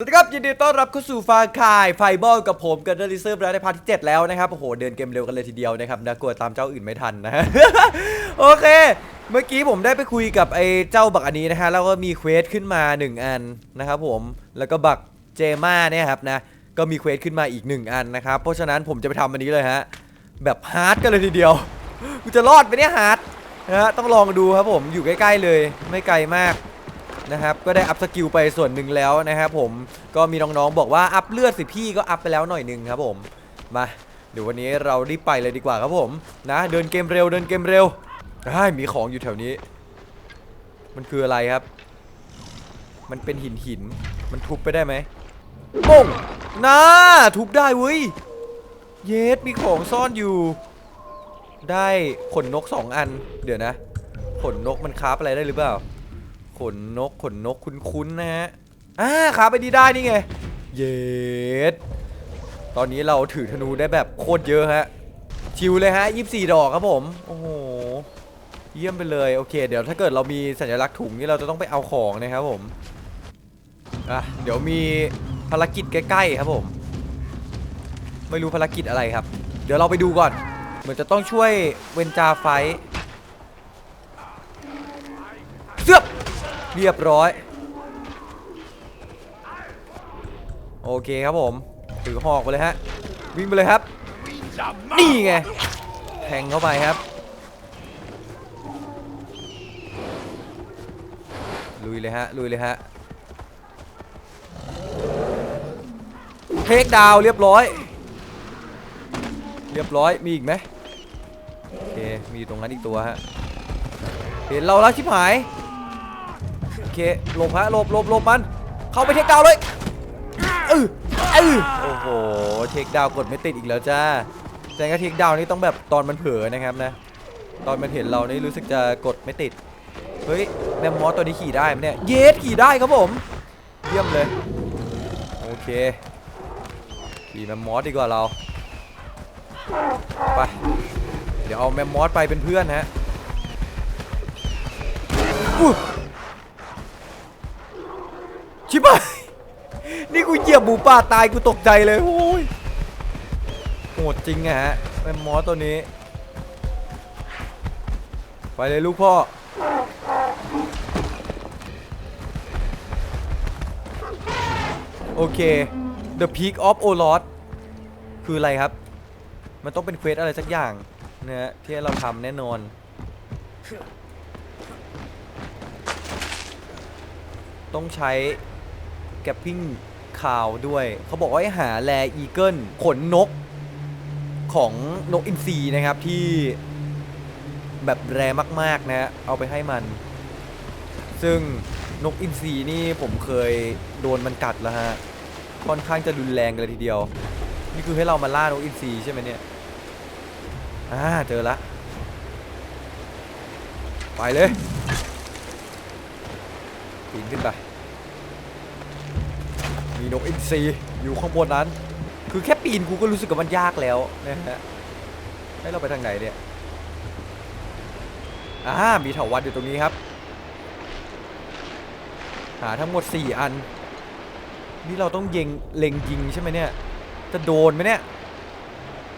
สวัสดีครับ ยินดีต้อนรับเข้าสู่ฟาคายไฟบอลกับผมกันเดลิเซอร์แล้วในพาร์ทที่ 7 แล้วนะครับ โอ้โห เดินเกมเร็วกันเลยทีเดียวนะครับนะกลัวตามเจ้าอื่นไม่ทันนะ โอเค เมื่อกี้ผมได้ไปคุยกับไอ้เจ้าบักอันนี้นะฮะ แล้วก็มีเควสขึ้นมา 1 อันนะครับผมแล้วก็บักเจม่าเนี่ยครับนะ ก็มีเควสขึ้นมาอีก 1 อันนะครับ เพราะฉะนั้นผมจะไปทำอันนี้เลยฮะ แบบฮาร์ดกันเลยทีเดียวกูจะรอดไหมเนี่ยฮาร์ดนะฮะต้องลองดูครับผมอยู่ใกล้ๆเลย ไม่ไกลมาก นะครับก็ได้อัพสกิลไปส่วนหนึ่งแล้วนะครับผมก็มีน้องๆบอกว่าอัพเลือดสิพี่ก็อัพไปแล้วหน่อยหนึ่งครับผมมาเดี๋ยววันนี้เรารีบไปเลยดีกว่าครับผมนะเดินเกมเร็วเดินเกมเร็วได้มีของอยู่แถวนี้ มันคืออะไรครับ มันเป็นหินหินมันทุบไปได้ไหมป้งน่าทุบได้เว้ยเยสมีของซ่อนอยู่ ได้ขนนกสองอัน เดี๋ยวนะ ขนนกมันคาฟอะไรได้หรือเปล่า ขนนกขนนกคุ้นๆนะฮะอ่าขาไปดีได้นี่ไง เย็ดตอนนี้เราถือธนูได้แบบโคตรเยอะฮะ ชิวเลยฮะ24 ดอกครับผม โอ้โห เยี่ยมไปเลย โอเค เดี๋ยวถ้าเกิดเรามีสัญลักษณ์ถุงนี่เราจะต้องไปเอาของนะครับผม อะ เดี๋ยวมีภารกิจใกล้ๆครับผม ไม่รู้ภารกิจอะไรครับ เดี๋ยวเราไปดูก่อน เหมือนจะต้องช่วยเวนจาไฟท์เสือบ เรียบร้อย โอเคครับผม ถือหอกไปเลยฮะ วิ่งไปเลยครับ นี่ไง แทงเข้าไปครับ ลุยเลยฮะ ลุยเลยฮะ เทคดาวเรียบร้อย เรียบร้อย มีอีกไหมโอเค มีตรงนั้นอีกตัวฮะ เห็นเราแล้วชิบหาย เคหลบฮะหลบหลบหลบมัน เข้าไปเทคดาวน์เลยเออเออโอ้โหเทคดาวน์กดไม่ติดอีกแล้วจ้าแสดงว่าเทคดาวน์นี่ต้องแบบตอนมันเผลอนะครับนะ ตอนมันเห็นเรานี่รู้สึกจะกดไม่ติดเฮ้ยแมมมอสตัวนี้ขี่ได้ไหมเนี่ยเยสขี่ได้ครับผมเยี่ยมเลยโอเคขี่แมมมอสดีกว่าเราไปเดี๋ยวเอาแมมมอสไปเป็นเพื่อนฮะอุ๊ย ชิบหายนี่กูเหยียบหมูป่าตายกูตกใจเลยโอ้ยโหดจริงอะฮะแมมมอสตัวนี้ ไปเลยลูกพ่อ โอเค The Peak of Olot คืออะไรครับ มันต้องเป็นเควสอะไรสักอย่างนะฮะที่เราทำแน่นอน ต้องใช้ กปปิ้งคาวด้วย เขาบอกว่าให้หาแลอีเกิลขนนกของนกอินทรีนะครับที่แบบแรมากๆนะฮะเอาไปให้มัน ซึ่งนกอินทรีนี่ผมเคยโดนมันกัดแล้วฮะ ค่อนข้างจะรุนแรงกันเลยทีเดียว นี่คือให้เรามาล่านกอินทรีใช่ไหมเนี่ย อ่าเจอละ ไปเลยปีนขึ้นไป นกอินทรีอยู่ข้างบนนั้น คือแค่ปีนกูก็รู้สึกว่ามันยากแล้วนะฮะให้เราไปทางไหนเนี่ยอ่ามีเถาวัลย์อยู่ตรงนี้ครับ หาทั้งหมด 4 อัน นี่เราต้องยิงเล็งยิงใช่ไหมเนี่ย จะโดนไหมเนี่ย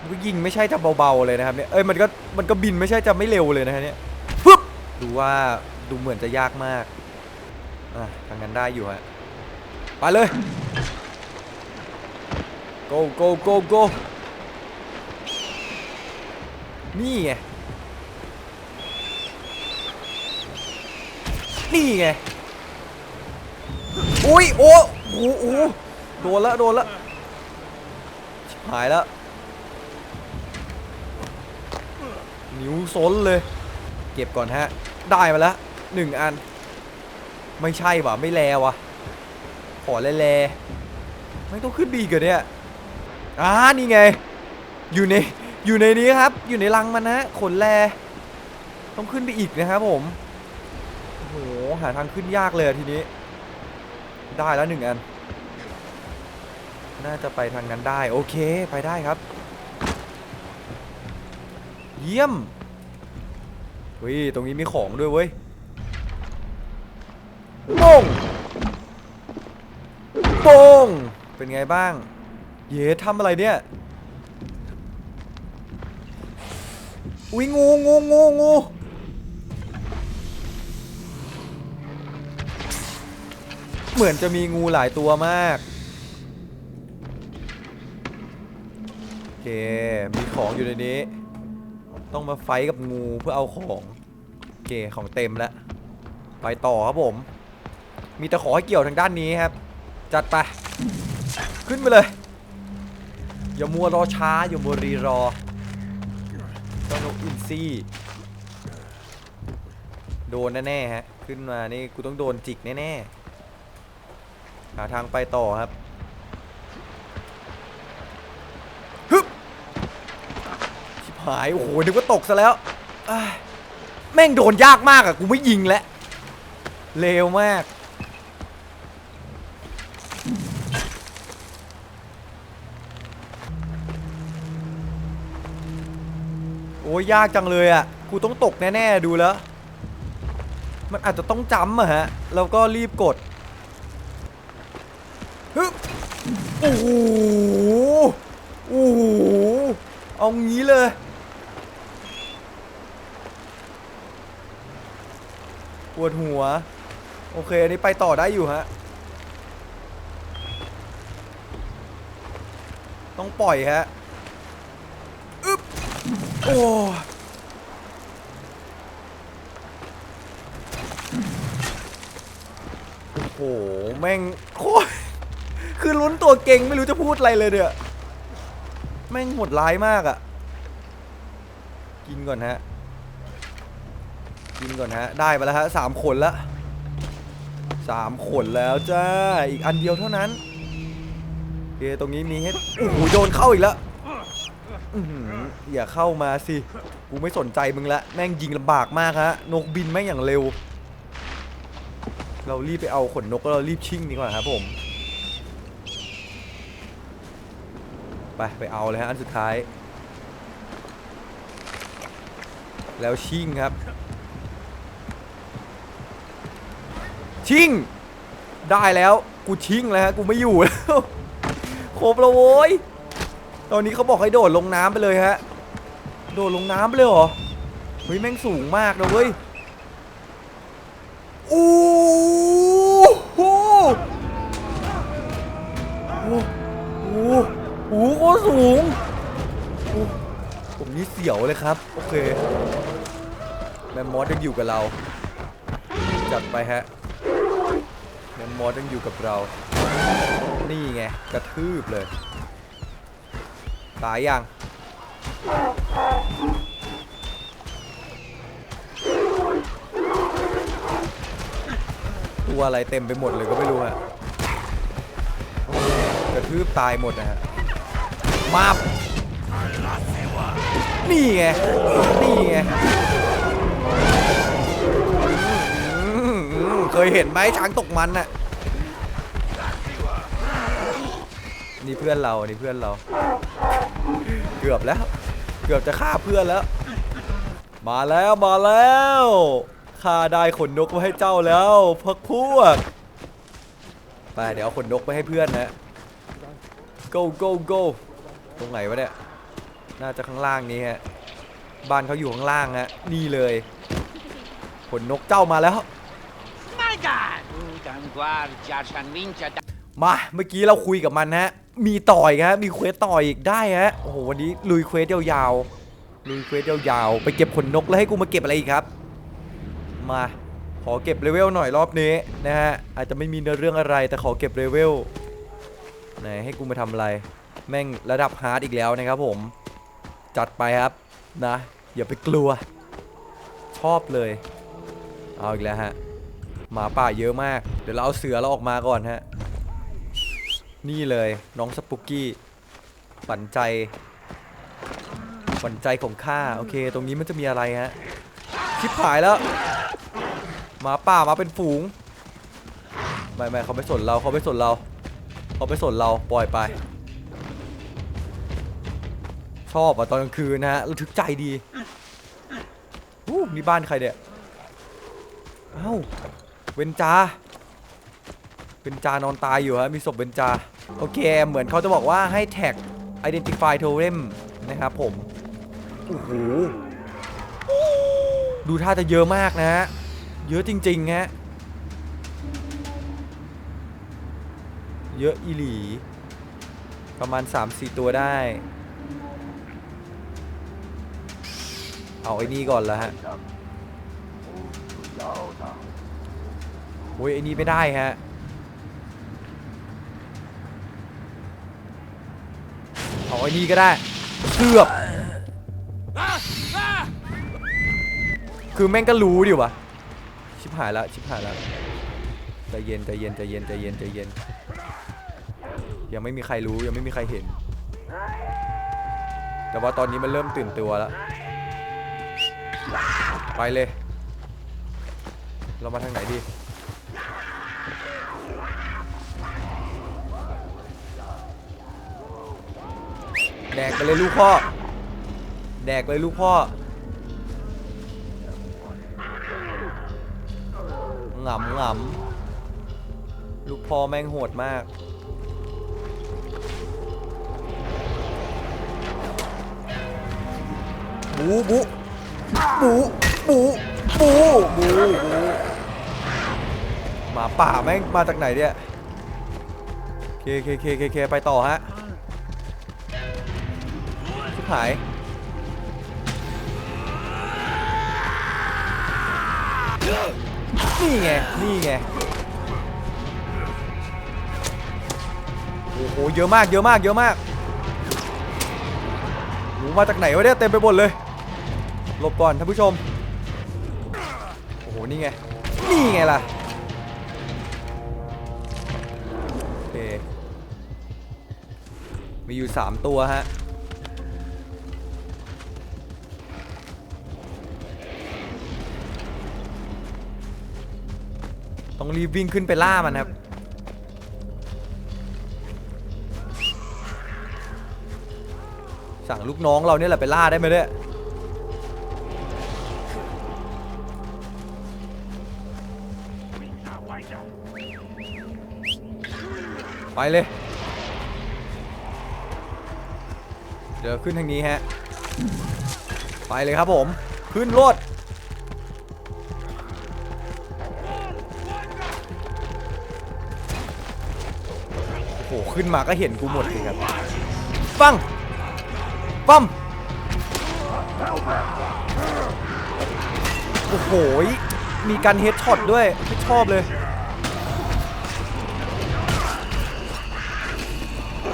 มันก็ยิงไม่ใช่จะเบาๆเลยนะครับเนี่ย เอ้ยมันก็มันก็บินไม่ใช่จะไม่เร็วเลยนะฮะเนี่ยปึ๊บดูว่าดูเหมือนจะยากมาก อะทางนั้นได้อยู่ฮะ ไปเลย go go go go นี่ไง นี่ไง อุ้ย โอ้โหโอ้โดนละโดนละหายแล้วนิ้วซนเลย เก็บก่อนฮะ ได้มาแล้วหนึ่งอัน ไม่ใช่ว่ะ ไม่แลว่ะ อแลแลไม่ต้องขึ้นบีกันเนี่ยอ่านี่ไง อยู่ในอยู่ในนี้ครับ อยู่ในรังมันนะขนแลต้องขึ้นไปอีกนะครับผมโอ้โหหาทางขึ้นยากเลยทีนี้ ได้แล้วหนึ่งอัน น่าจะไปทางนั้นได้ โอเคไปได้ครับ เยี่ยมเฮ้ยตรงนี้มีของด้วยเว้ยโป้ง โป้งเป็นไงบ้าง เย้ทำอะไรเนี่ย อุ้ยงูงูงูงูเหมือนจะมีงูหลายตัวมากโอเค มีของอยู่ในนี้ ต้องมาไฟท์กับงูเพื่อเอาของโอเคของเต็มแล้ว ไปต่อครับผม มีแต่ขอให้เกี่ยวทางด้านนี้ครับ จัดไป ขึ้นไปเลย อย่ามัวรอช้า อย่ามัวรีรอเจ้านกอินซี่โดนแน่ๆฮะ ขึ้นมานี่กูต้องโดนจิกแน่ๆ หาทางไปต่อครับฮึบชิบหาย โอ้โห นึกว่าตกซะแล้วอ้แม่งโดนยากมากอะกูไม่ยิงแล้วเลวมาก อ้ยยากจังเลยอะกูต้องตกแน่ๆดูแล้ว มันอาจจะต้องจำอะฮะแล้วก็รีบกดฮึโอ้โหโอ้โหเอางี้เลยปวดหัว โอเค อันนี้ไปต่อได้อยู่ฮะ ต้องปล่อยฮะ โอ้โห แม่งโคตรคือลุ้นตัวเก่งไม่รู้จะพูดอะไรเลยเนี่ยแม่งโหดร้ายมากอะ่ะ กินก่อนฮะ กินก่อนฮะ ได้มาแล้วฮะสามขนละสามขนแล้วจ้า อีกอันเดียวเท่านั้นโอเคตรงนี้มีให้โอ้โหโดนเข้าอีกแล้ว อื้อหืออย่าเข้ามาสิ กูไม่สนใจมึงละแม่งยิงลำบากมากฮะ นกบินแม่งอย่างเร็ว เรารีบไปเอาขนนกแล้วเรารีบชิ่งดีกว่าครับผม ไปไปเอาเลยฮะอันสุดท้าย แล้วชิ่งครับ ชิ่ง ได้แล้ว กูชิ่งแล้วฮะ กูไม่อยู่แล้ว ครบแล้วโว้ย ตอนนี้เขาบอกให้โดดลงน้ำไปเลยฮะ โดดลงน้ำไปเลยเหรอ เฮ้ยแม่งสูงมากนะเว้ยอู้หูโอ้โหโอ้โหสูงผมนี่เสียวเลยครับ โอเค แมมมอสยังอยู่กับเรา จัดไปฮะ แมมมอสยังอยู่กับเรา นี่ไง กระทืบเลย ตายยังตัวอะไรเต็มไปหมดเลยก็ไม่รู้ฮะกระทืบตายหมดนะฮะมาบนี่ไง นี่ไง เคยเห็นไหมช้างตกมันน่ะ นี่เพื่อนเรา นี่เพื่อนเรา เกือบแล้ว เกือบจะฆ่าเพื่อนแล้ว มาแล้วมาแล้วข้าได้ขนนกมาให้เจ้าแล้วพักพวกไปเดี๋ยวเอาขนนกไปให้เพื่อนนะ go go go ตรงไหนวะเนี่ย น่าจะข้างล่างนี้ฮะ บ้านเขาอยู่ข้างล่างฮะ นี่เลย ขนนกเจ้ามาแล้ว My God! Udang guardia Chanvincha มาเมื่อกี้เราคุยกับมันฮะ มีต่อยฮะมีเควสต่ออีกได้ฮะโอ้โหวันนี้ลุยเควสยาวๆลุยเควสยาวๆไปเก็บขนนกแล้วให้กูมาเก็บอะไรอีกครับ มาขอเก็บเลเวลหน่อยรอบนี้นะฮะอาจจะไม่มีเนื้อเรื่องอะไรแต่ขอเก็บเลเวลไหนให้กูมาทำอะไร แม่งระดับฮาร์ดอีกแล้วนะครับผม จัดไปครับนะอย่าไปกลัว ชอบเลย เอาอีกแล้วฮะหมาป่าเยอะมาก เดี๋ยวเราเอาเสือเราออกมาก่อนฮะ นี่เลยน้องสปุกกี้ฝันใจฝันใจของข้าโอเค ตรงนี้มันจะมีอะไรฮะชิบหายแล้วหมาป่ามาเป็นฝูงไม่ไม่เขาไม่สนเราเขาไม่สนเราเขาไม่สนเราปล่อยไป ชอบอะตอนกลางคืนนะฮะระทึกใจดีอู้นี่บ้านใครเนี่ยเอ้าเวนจา เบนจานอนตายอยู่ฮะมีศพเบนจา โอเค เหมือนเขาจะบอกว่าให้แท็ก identify totem นะครับผม โอ้โห ดูท่าจะเยอะมากนะฮะ เยอะจริงๆฮะ เยอะอีหลี ประมาณ 3-4 ตัวได้ เอาไอ้นี่ก่อนล้วฮะโอ้ยไอ้นี่ไม่ได้ฮะ เอา ไอ้นี่ก็ได้เกือบคือแม่งก็รู้ดิวะชิบหายแล้วชิบหายแล้วใจเย็นใจเย็นใจเย็นใจเย็นใจเย็นยังไม่มีใครรู้ยังไม่มีใครเห็น แต่ว่าตอนนี้มันเริ่มตื่นตัวแล้ว ไปเลย เรามาทางไหนดี แดกไปเลยลูกพ่อ แดกเลยลูกพ่อหงำหงำลูกพ่อแม่งโหดมาก บูบูบูบูบูบูบูหมาป่าแม่งมาจากไหนเนี่ยเคเคเคเคเคไปต่อฮะ หาย นี่ไง นี่ไง โอ้โห เยอะมาก เยอะมาก เยอะมากโอ้โหมาจากไหนวะเนี่ย เต็มไปหมดเลย หลบก่อนท่านผู้ชม โอ้โห นี่ไง นี่ไงล่ะโอเคมีอยู่ 3 ตัวฮะ ต้องรีบวิ่งขึ้นไปล่ามันครับ สั่งลูกน้องเราเนี่ยแหละไปล่าได้ไหมเนี่ยไปเลย เดี๋ยวขึ้นทางนี้ฮะ ไปเลยครับผม ขึ้นรถ หขึ้นมาก็เห็นกูหมดเลยครับฟังปั๊มโอ้โห มีการเฮดช็อตด้วย ไม่ชอบเลย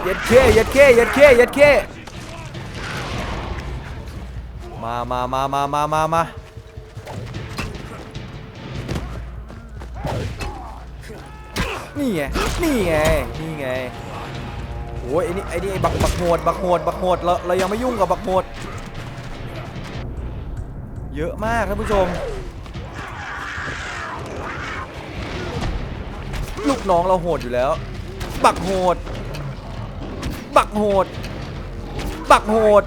เย็ดเคเย็ดเคเย็ดเคเย็ดเคมามามามามามามานี่ไง นี่ไง ไงโอ้ยไอ้นี่ไอ้นี่ไอ้บักบักโหดบักโหดบักโหดเราเรายังไม่ยุ่งกับบักโหดเยอะมากท่านผู้ชม ลูกน้องเราโหดอยู่แล้ว บักโหด บักโหด บักโหด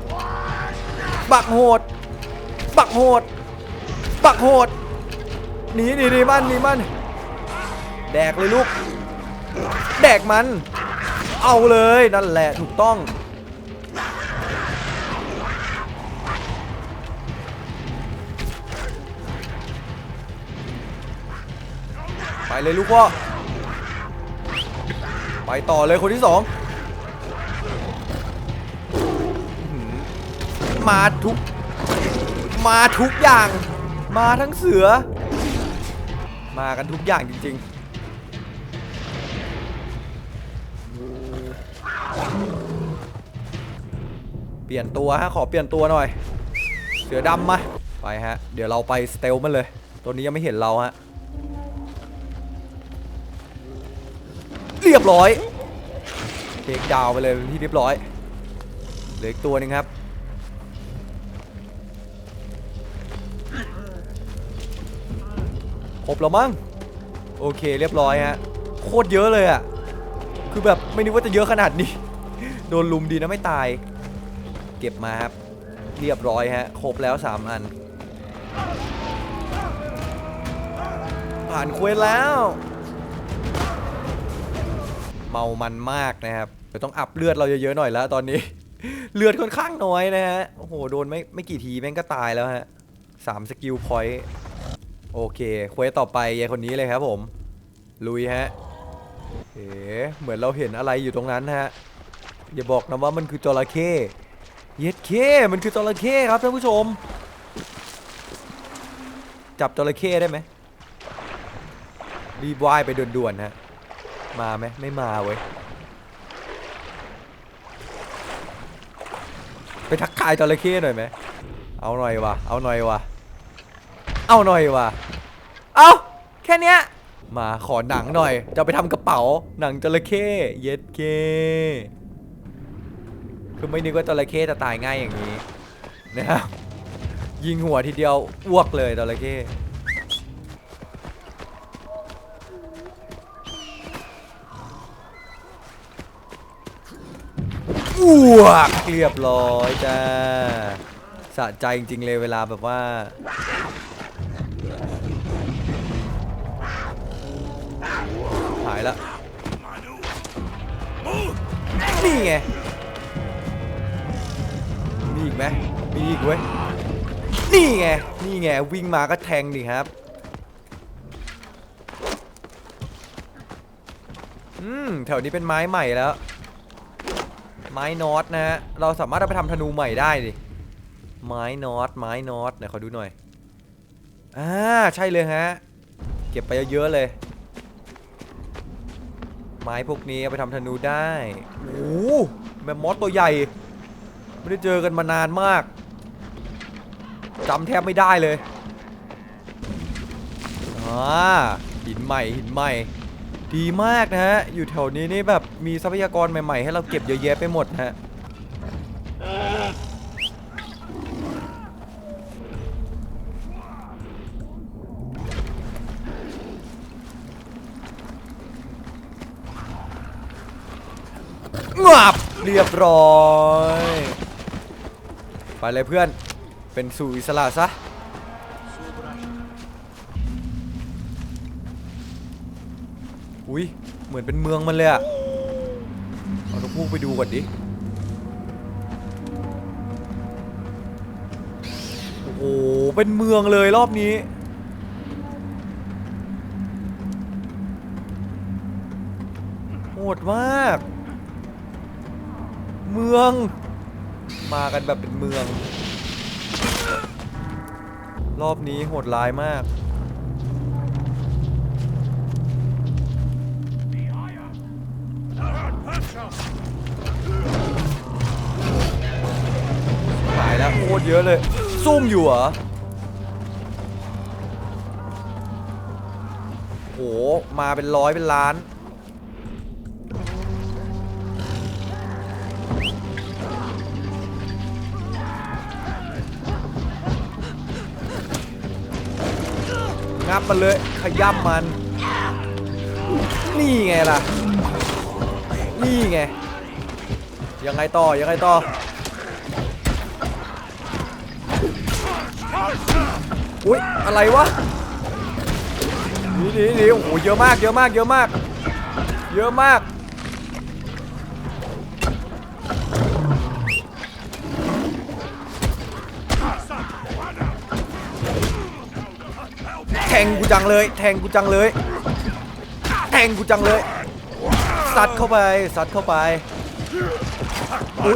บักโหด บักโหด บักโหดหนีหนีหนีมันหนีมันแดกเลยลูก แดกมัน เอาเลยนั่นแหละถูกต้อง ไปเลยลูกพ่อไปต่อเลยคนที่สองมาทุก มาทุกอย่าง มาทั้งเสือ มากันทุกอย่างจริง ๆ เปลี่ยนตัวฮะขอเปลี่ยนตัวหน่อย เสือดำมาไปฮะ เดี๋ยวเราไปสเตลมันเลย ตัวนี้ยังไม่เห็นเราฮะ เรียบร้อยเทคดาวไปเลยที่เรียบร้อยเหลืออีกตัวหนึ่งครับ ครบแล้วมั้งโอเคเรียบร้อยฮะ โคตรเยอะเลยอะคือแบบไม่นึกว่าจะเยอะขนาดนี้ โดนลุมดีนะไม่ตาย เก็บมาครับ เรียบร้อยฮะ ครบแล้ว 3 อัน ผ่านเควสแล้ว เมามันมากนะครับเดี๋ยวต้องอัพเลือดเราเยอะๆหน่อยแล้วตอนนี้ เลือดค่อนข้างน้อยนะฮะ โอ้โห โดนไม่ไม่กี่ทีแม่งก็ตายแล้วฮะสามสกิลพอยต์โอเคเควสต่อไปยายคนนี้เลยครับผม ลุยฮะเอ๋เหมือนเราเห็นอะไรอยู่ตรงนั้นฮะ อย่าบอกนะว่ามันคือจระเข้ เย็ดเคมันคือจระเข้ครับท่านผู้ชม จับจระเข้ได้ไหมรีบว่ายไปด่วนๆฮะมาไหมไม่มาเว้ยไปทักทายจระเข้หน่อยไหมเอาหน่อยวะเอาหน่อยวะเอาหน่อยวะเอาแค่เนี้ยมาขอหนังหน่อย จะไปทำกระเป๋าหนังจระเข้เย็ดเค คือไม่นึกว่าจระเข้จะตายง่ายอย่างนี้นะครับยิงหัวทีเดียวอ้วกเลยจระเข้อ้วกเรียบร้อยจ้าสะใจจริงๆเลยเวลาแบบว่าหายละนี่ไง มีอีกไหมมีอีกเว้ย นี่ไง นี่ไง วิ่งมาก็แทงดิครับ อืม แถวนี้เป็นไม้ใหม่แล้ว ไม้นอตนะฮะ เราสามารถเอาไปทำธนูใหม่ได้ดิ ไม้นอต ไม้นอตเดี๋ยวขอดูหน่อย อ่า ใช่เลยฮะ เก็บไปเยอะๆเลย ไม้พวกนี้เอาไปทำธนูได้ โอ้แมมมอสตัวใหญ่ ไม่ได้เจอกันมานานมากจำแทบไม่ได้เลยอ่าหินใหม่หินใหม่ ดีมากนะฮะ อยู่แถวนี้นี่แบบมีทรัพยากรใหม่ๆ ให้เราเก็บเยอะแยะไปหมดนะฮะงับเรียบร้อย ไปเลยเพื่อน เป็นสู่อิสระซะ อุ้ยเหมือนเป็นเมืองมันเลยอะเอานกพูกไปดูก่อนดิ โอ้โห เป็นเมืองเลยรอบนี้ โหดมาก เมือง มากันแบบเป็นเมือง รอบนี้โหดร้ายมาก หายแล้วโคตรเยอะเลย ซุ่มอยู่เหรอ โห มาเป็นร้อยเป็นล้าน งับมันเลย ขย้ำมัน นี่ไงล่ะ นี่ไง ยังไงต่อ ยังไงต่อ อุ้ยอะไรวะนี่นี่นี่โอ้โห เยอะมาก เยอะมาก เยอะมาก เยอะมาก งกูจังเลย แทงกูจังเลย แทงกูจังเลยสัดเข้าไปสัดเข้าไปอู้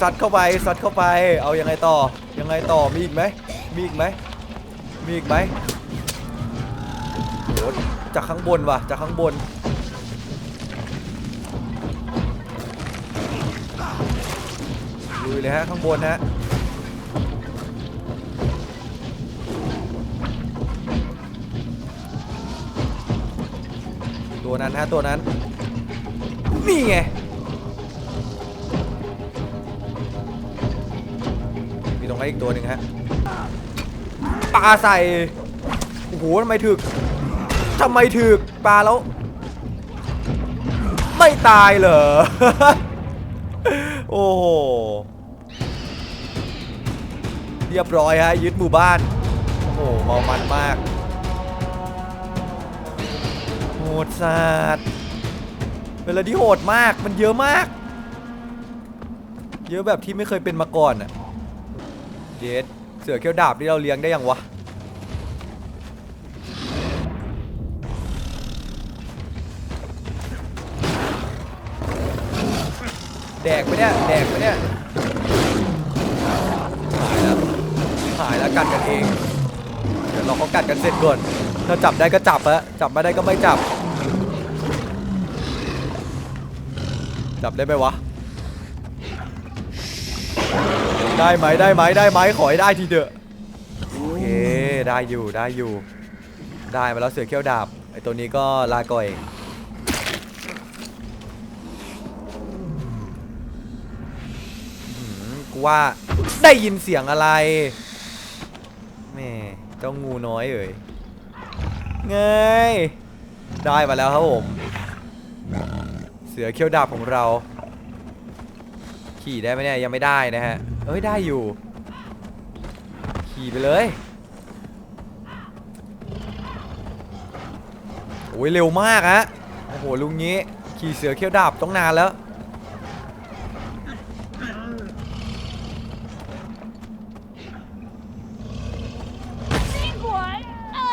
สัดเข้าไปสัดเข้าไป เอายังไงต่อยังไงต่อมีอีกไหมมีอีกไหมมีอีกไหมโหจากข้างบนว่ะจากข้างบนลุยเลยฮะข้างบนฮะ ตัวนั้นฮะตัวนั้น นี่ไงมีตรงนั้นอีกตัวหนึ่งฮะปลาใส่โอ้โหทำไมถึกทำไมถึกปลาแล้ว ไม่ตายเหรอ โอ้โหเรียบร้อยฮะยึดหมู่บ้าน โอ้โหเมามันมาก ดสัตว์เป็นอะไรที่โหดมากมันเยอะมาก เยอะแบบที่ไม่เคยเป็นมาก่อนอะเยสเสือเขี้ยวดาบที่เราเลี้ยงได้ยังวะแดกไปเนี่ยแดกไปเนี่ยหายแล้วหายแล้วกัดกันเอง ดี๋ยวเราเขากัดกันเสร็จก่อน ถ้าจับได้ก็จับอะจับไม่ได้ก็ไม่จับ จับได้ไหมวะ ได้ไหมได้ไหมได้ไหมขอให้ได้ทีเถอะโอเคได้อยู่ได้อยู่ ได้มาแล้วเสือเขี้ยวดาบไอตัวนี้ก็ลาก่อยอื้อหือกูว่าได้ยินเสียงอะไรแม่ เจ้างูน้อยเอ่ยไงได้มาแล้วครับผม เสือเขี้ยวดาบของเรา ขี่ได้ไหมเนี่ยยังไม่ได้นะฮะ เอ้ยได้อยู่ ขี่ไปเลยโอ้ยเร็วมากฮะโอ้โหลุงงี้ ขี่เสือเขี้ยวดาบต้องนานแล้ว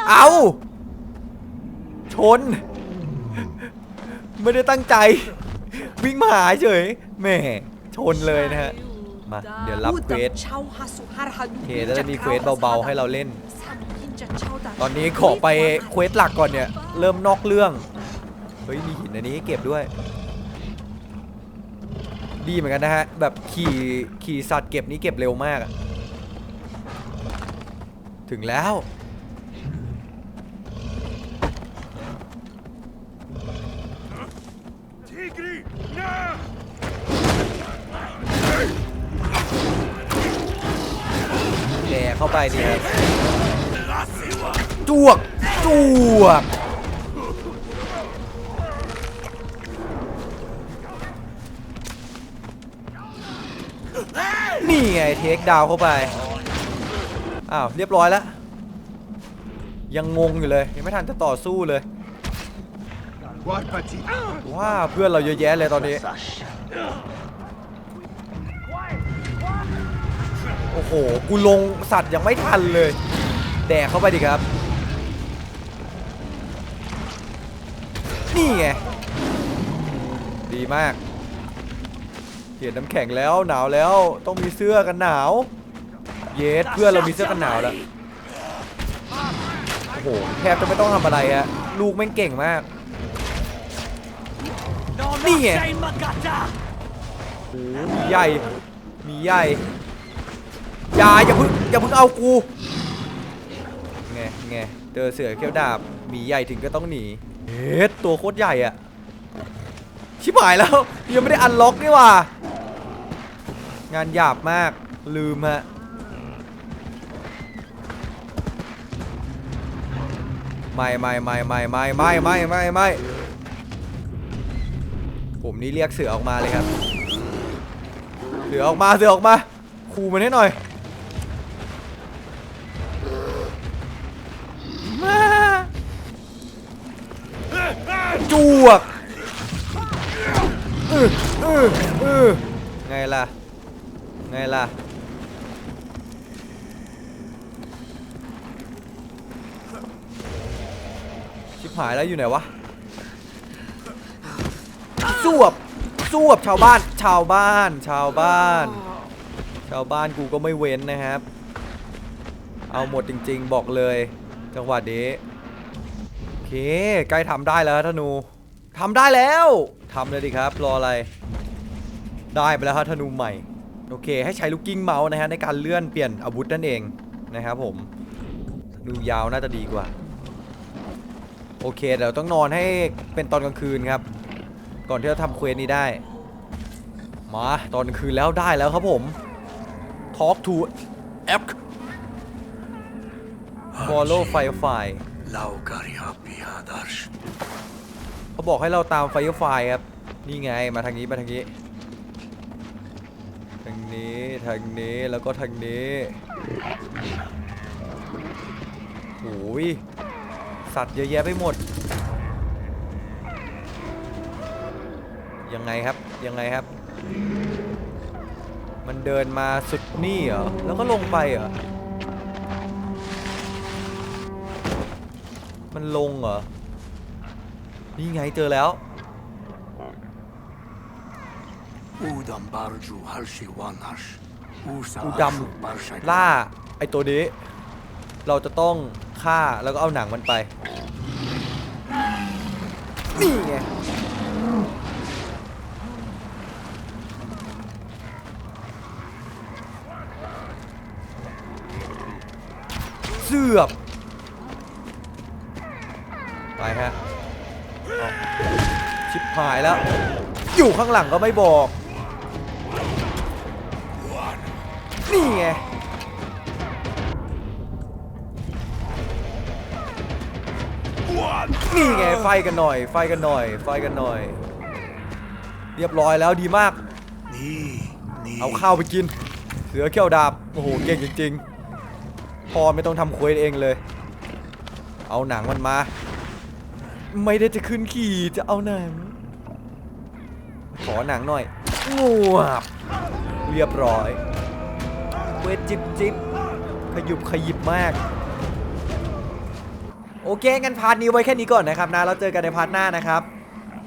เอาชน ไม่ได้ตั้งใจ วิ่งมาหาเฉยแหม่ชนเลยนะฮะ มา เดี๋ยวรับเควสโอเคแล้วจะมีเควสเบาๆ ให้เราเล่น ตอนนี้ขอไปเควสหลักก่อนเนี่ย เริ่มนอกเรื่อง เฮ้ย มีหินอันนี้ให้เก็บด้วย ดีเหมือนกันนะฮะ แบบขี่ขี่สัตว์เก็บนี้เก็บเร็วมากอะถึงแล้ว แกเข้าไปดีครับจวกจวกนี่ไงเทคดาวน์เข้าไป อ้าว เรียบร้อยแล้ว ยังงงอยู่เลย ยังไม่ทันจะต่อสู้เลย ว้าเพื่อนเราเยอะแยะเลยตอนนี้ โอ้โห กูลงสัตว์ยังไม่ทันเลย แดกเข้าไปดิครับ นี่ไง ดีมากเขียนน้ำแข็งแล้วหนาวแล้วต้องมีเสื้อกันหนาว เยสเพื่อนเรามีเสื้อกันหนาวแล้วโอ้โหแทบจะไม่ต้องทำอะไรอะลูกแม่งเก่งมาก นี่ไงโอ้มีใหญ่ มีใหญ่อย่าอย่าเพึ่งอย่าเพึ่งเอากูไงไงเจอเสือเขี้ยวดาบหมีใหญ่ถึงก็ต้องหนีเฮ็ดตัวโคตรใหญ่อะชิบหายแล้วยังไม่ได้อันล็อกนี่ว่างานหยาบมากลืมฮะไม่ไม่ไม่ไม่ไม่ไม่ไม่ไม่ไม่ ผมนี่เรียกเสือออกมาเลยครับ เสือออกมาเสือออกมาขู่มันให้หน่อยมาจวกอืออืออือไงล่ะ ไงล่ะ ชิบหายแล้วอยู่ไหนวะ สวบสวบชาวบ้าน ชาวบ้าน ชาวบ้าน ชาวบ้านกูก็ไม่เว้นนะครับ เอาหมดจริง ๆ บอกเลย จังหวะนี้โอเคใกล้ทำได้แล้วธนูทำได้แล้วทำเลยดิครับ รออะไร ได้ไปแล้วครับธนูใหม่ โอเค ให้ใช้ลูกกิ้งเมาส์นะฮะในการเลื่อนเปลี่ยนอาวุธนั่นเองนะครับผมธนูยาวน่าจะดีกว่า โอเคเดี๋ยวต้องนอนให้เป็นตอนกลางคืนครับ ก่อนที่จะทำเควสนี้ได้ มาตอนคืนแล้วได้แล้วครับผม Talk to a p Follow Firefly เขาบอกให้เราตาม Firefly ครับ นี่ไงมาทางนี้มาทางนี้ ทางนี้ทางนี้แล้วก็ทางนี้โอ้ยสัตว์เยอะแยะไปหมด ยังไงครับยังไงครับ มันเดินมาสุดนี่เหรอ แล้วก็ลงไปเหรอ มันลงเหรอ นี่ไงเจอแล้ว Udam barju harshi wanash. Usa อูด ashu barsha ำล่า ไอตัวนี้ เราจะต้องฆ่าแล้วก็เอาหนังมันไป นี่ไง สือบไปฮะเอาชิบหายแล้ว อยู่ข้างหลังก็ไม่บอก นี่ไงนี่ไงไฟกันหน่อย ไฟกันหน่อย ไฟกันหน่อย เรียบร้อยแล้วดีมาก Ni, ni. เอาข้าวไปกิน เสือเขี้ยวดาบ โอ้โห เก่งจริง ๆ พอไม่ต้องทำควสเองเลย เอาหนังมันมา ไม่ได้จะขึ้นขี่จะเอาหนัง ขอหนังหน่อยงวบเรียบร้อยเวทจิบจิบขยุบขยิบมาก โอเคงั้นพาร์ทนี้ไว้แค่นี้ก่อนนะครับนะแล้วเจอกันในพาร์ทหน้านะครับ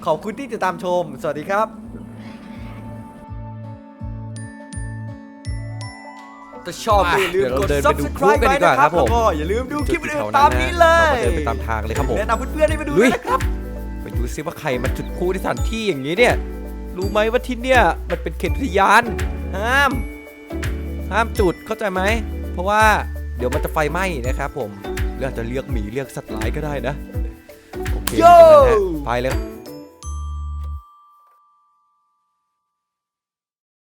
ขอบคุณที่ติดตามชม สวัสดีครับ ถ้าชอบก็อย่าลืมเดี๋ยวเรากดเดินไปดู subscribe กันดีกว่าไว้นะครับผมแล้วก็อย่าลืมดูคลิปจุดอื่แถนวๆตามนี้เลยเราก็เดินไปตามทางเลยครับผม แนะนำเพื่อนๆให้มาดูลุด้วย ยนะครับ ไปดูซิว่าใครมาจุดพลุที่สถานที่อย่างนี้เนี่ย รู้ไหมว่าที่เนี่ยมันเป็นเขตอุทยาน ห้าม ห้ามจุดเข้าใจไหม เพราะว่าเดี๋ยวมันจะไฟไหม้นะครับผมเรื่องจะเรียกหมีเรียกสัตว์ร้ายก็ได้นะ โอเคโย่ตรงนั้นนะไปเลย